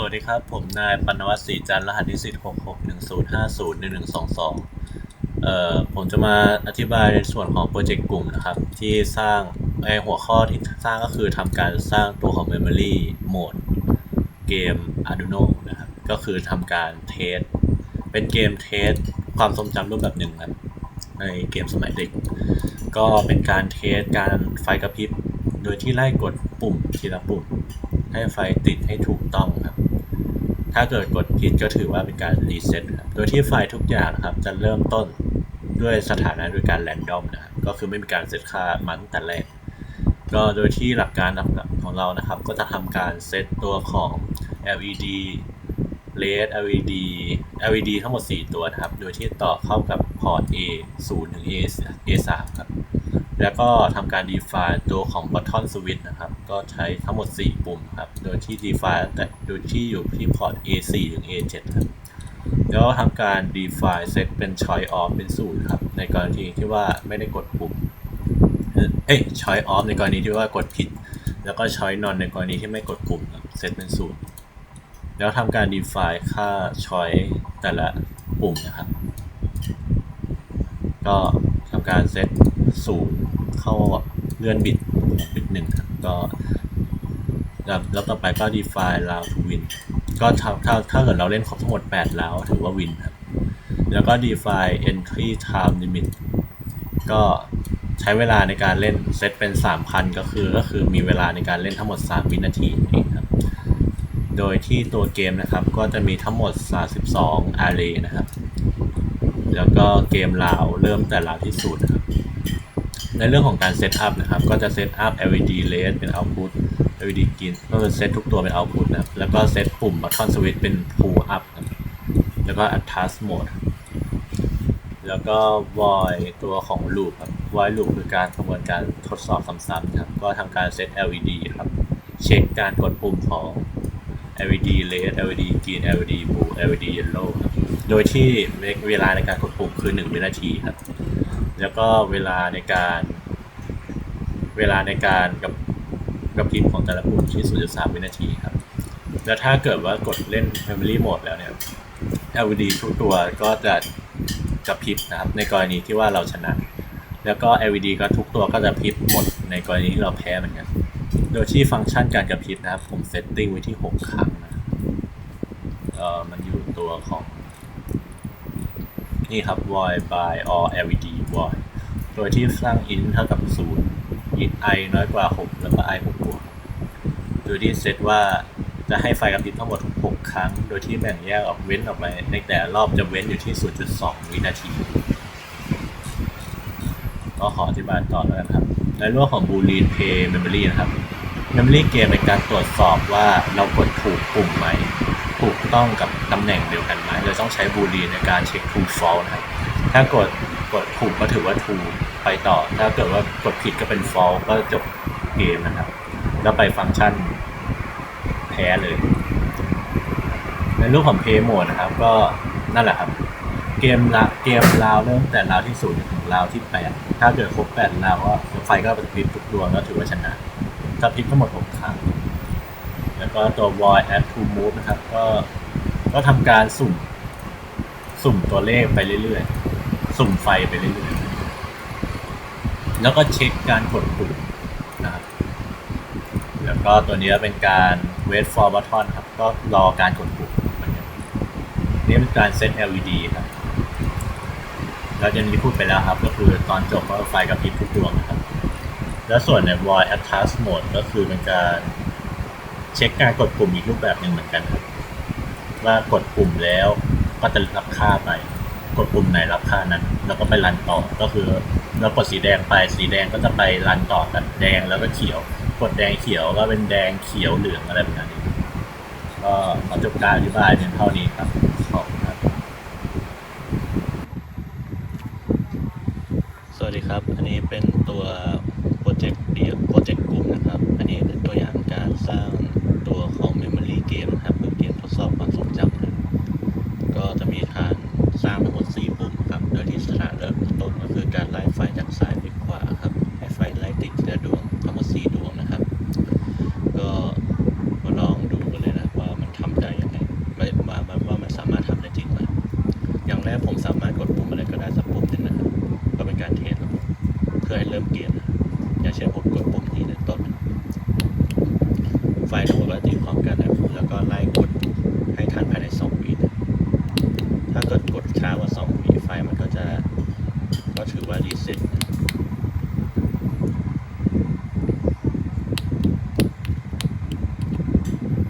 สวัสดีครับ ผมนายปนวัตศรีจันทร์รหัสนิสิต6610501122 เอ่อผมจะมาอธิบายในส่วนของโปรเจกต์กลุ่มนะครับ ที่สร้างไอหัวข้อที่สร้างก็คือทำการสร้างตัวของ Memory Mode เกม Arduino นะครับ ก็คือทำการเทส เป็นเกมเทส ความทรงจำรูปแบบหนึ่งครับ ในเกมสมัยเด็ก ก็เป็นการเทสการไฟกระพริบ โดยที่ไล่กดปุ่มทีละปุ่มให้ไฟติดให้ถูกต้องครับ ถ้าเกิดกดผิดก็ถือว่าเป็นการรีเซ็ตครับโดยที่ไฟล์ทุกอย่างนะครับจะเริ่มต้นด้วยสถานะโดยการแรนดอมนะครับก็คือไม่มีการเซตค่ามาตั้งแต่แรก ก็โดยที่หลักการของเรานะครับ ก็จะทำการเซตตัวของ LED LED LED LED ทั้งหมด 4 ตัวนะครับ โดยที่ต่อเข้ากับพอร์ต A 0ถึง A A 3 ครับ แล้วก็ทำการ define ตัวของ button switch นะครับ ก็ใช้ทั้งหมด 4 ปุ่มครับ โดยที่ define แต่โดยที่อยู่ที่พอร์ต A 4 ถึง A 7 ครับ แล้วทำการ define set เป็น choice off เป็นศูนย์ครับ ในกรณีที่ว่าไม่ได้กดปุ่ม เอ้ย choice off ในกรณีที่ว่ากดผิด แล้วก็ choice none ในกรณีที่ไม่กดปุ่มครับ set เป็นศูนย์แล้วทำการ define ค่า choice แต่ละปุ่มนะครับ ก็ทำการเูบเข้าเลื่อนบิตบิตหนึ่งครับก็แล้วต่อไปก็ define round to win ก็ถ้าถ้าถ้าเกิดเราเล่นครบทั้งหมด 8 แล้วถือว่าวินครับ แล้วก็ define entry time limit ก็ใช้เวลาในการเล่นเซตเป็น 3,000 ก็คือก็คือมีเวลาในการเล่นทั้งหมด 3 วินาทีเองครับ โดยที่ตัวเกมนะครับก็จะมีทั้งหมด 32 array นะครับ แล้วก็เกมราวเริ่มแต่ราวที่ศูนย์นะครับ ในเรื่องของการเซตอัพนะครับ ก็จะเซตอัพ LED red เป็น output LED green ก็คือเซตทุกตัวเป็น output นะครับ แล้วก็เซตปุ่ม button switch เป็น pull up แล้วก็ adjust mode แล้วก็ void ตัวของ loop ครับ void loop คือการกระบวนการทดสอบซ้ำๆครับ ก็ทำการเซต LED ครับ เช็คการกดปุ่มของ LED red LED green LED blue LED yellow ครับ โดยที่เวลาในการกดปุ่มคือ 1 วินาทีครับ แล้วก็เวลาในการเวลาในการกับกับพริบของแต่ละปุ่มที่ 0.3 วินาทีครับ แล้วถ้าเกิดว่ากดเล่น Memory Mode แล้วเนี่ย LED ทุกตัวก็จะกระพริบนะครับ ในกรณีที่ว่าเราชนะ แล้วก็ LED ก็ทุกตัวก็จะพริบหมดในกรณีที่เราแพ้เหมือนกัน โดยที่ฟังก์ชันการกระพริบนะครับ ผมเซตติ้งไว้ที่ 6 ครั้งนะ เออมันอยู่ตัวของ นี่ครับ void by or LED void โดยที่สร้าง int เท่ากับ 0 i น้อยกว่า 6 แล้วก็ i 6บวกโดยที่เซตว่าจะให้ไฟกระพริบทั้งหมด 6 ครั้ง โดยที่แบ่งแยกออกเว้นออกไปในแต่ละรอบจะเว้นอยู่ที่ 0.2 วินาที ก็ขออธิบายต่อแล้วกันครับ ในเรื่องของ boolean pay memory นะครับ memory เกมเป็นการตรวจสอบว่าเรากดถูกปุ่มไหม ต้องกับตำแหน่งเดียวกันไหมเราต้องใช้ boolean ในการเช็ค true false นะครับ ถ้ากดกดถูกก็ถือว่า true ไปต่อ ถ้าเกิดว่ากดผิดก็เป็น false ก็จบเกมนะครับ แล้วไปฟังก์ชันแพ้เลย ในรูปของ play mode นะครับ ก็นั่นแหละครับเกมละเกมราวเริ่มแต่ราวที่ศูนย์ถึงราวที่แปดถ้าเกิดครบแปดราวก็ไฟก็จะพลิกทุกดวงก็ถือว่าชนะถ้าพลิกทั้งหมดหกครั้ง แล้วก็ตัว void add to move นะครับ ก็ ก็ทำการสุ่ม สุ่มตัวเลขไปเรื่อยๆ สุ่มไฟไปเรื่อยๆ แล้วก็เช็คการกดปุ่มนะครับ แล้วก็ตัวนี้เป็นการ wait for button ครับ ก็รอการกดปุ่มเหมือนกันนี่เป็นการ set LED ครับแล้วจะนี้พูดไปแล้วครับ ก็คือตอนจบก็ไฟกระพริบทุกดวงนะครับ แล้วส่วนใน void attach mode ก็คือเป็นการเช็คการกดปุ่มอีกรูปแบบหนึ่งเหมือนกันครับ ว่ากดปุ่มแล้วก็จะรับค่าไป กดปุ่มไหนรับค่านั้น แล้วก็ไปรันต่อก็คือเรากดสีแดงไปสีแดงก็จะไปรันต่อกันแดงแล้วก็เขียว กดแดงเขียวก็เป็นแดงเขียวเหลืองอะไรแบบนี้ก็ขอจบการอธิบายเพียงเท่านี้ครับขอบคุณครับ สวัสดีครับ อันนี้เป็นตัวโปรเจกต์เดียวโปรเจกต์กลุ่มนะครับ อันนี้เป็นตัวอย่างการสร้างตัวของ Memory Game นะครับ สอบความทรงจำนะก็จะมีทางสร้างทั้งหมด4ปุ่มครับ โดยที่สถานเริ่มต้นก็คือการไล่ไฟจากซ้ายไปขวาครับ ให้ไฟไล่ติดทีละดวงทั้งหมด4ดวงนะครับ ก็มาลองดูกันเลยนะว่ามันทำได้ยังไงว่าว่ามันสามารถทำได้จริงไหมอย่างแรกผมสามารถกดปุ่มอะไรก็ได้สักปุ่มนึงนะครับ ก็เป็นการเทสเพื่อให้เริ่มเกมนะอย่างเช่นผมกดปุ่มนี้ในต้น ไฟทั้งหมดติดพร้อมกันนะแล้วก็ไล่กด ก็ถือว่ารีเซ็ตนะ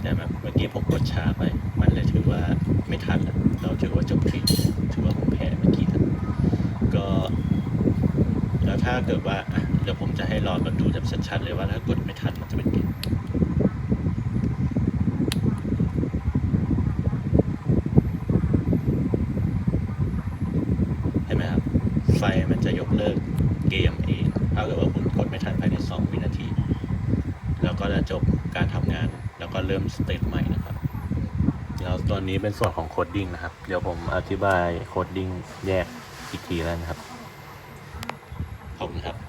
แต่แบบเมื่อกี้ผมกดช้าไป มันเลยถือว่าไม่ทันแล้วเราถือว่าจบคลิปถือว่าผมแพ้เมื่อกี้นะก็ แล้วถ้าเกิดว่าเดี๋ยวผมจะให้รอกันดูแบบชัดๆเลยว่าถ้ากดไม่ทันมันจะเป็นไง เห็นไหมครับ ไฟมันจะยกเลิกเกมเองถ้าเกิดว่าคุณกดไม่ทันภายใน 2 วินาที แล้วก็จะจบการทำงาน แล้วก็เริ่มสเตจใหม่นะครับ แล้วตอนนี้เป็นส่วนของโคดดิ้งนะครับ เดี๋ยวผมอธิบายโคดดิ้งแยกอีกทีแล้วนะครับ ขอบคุณครับ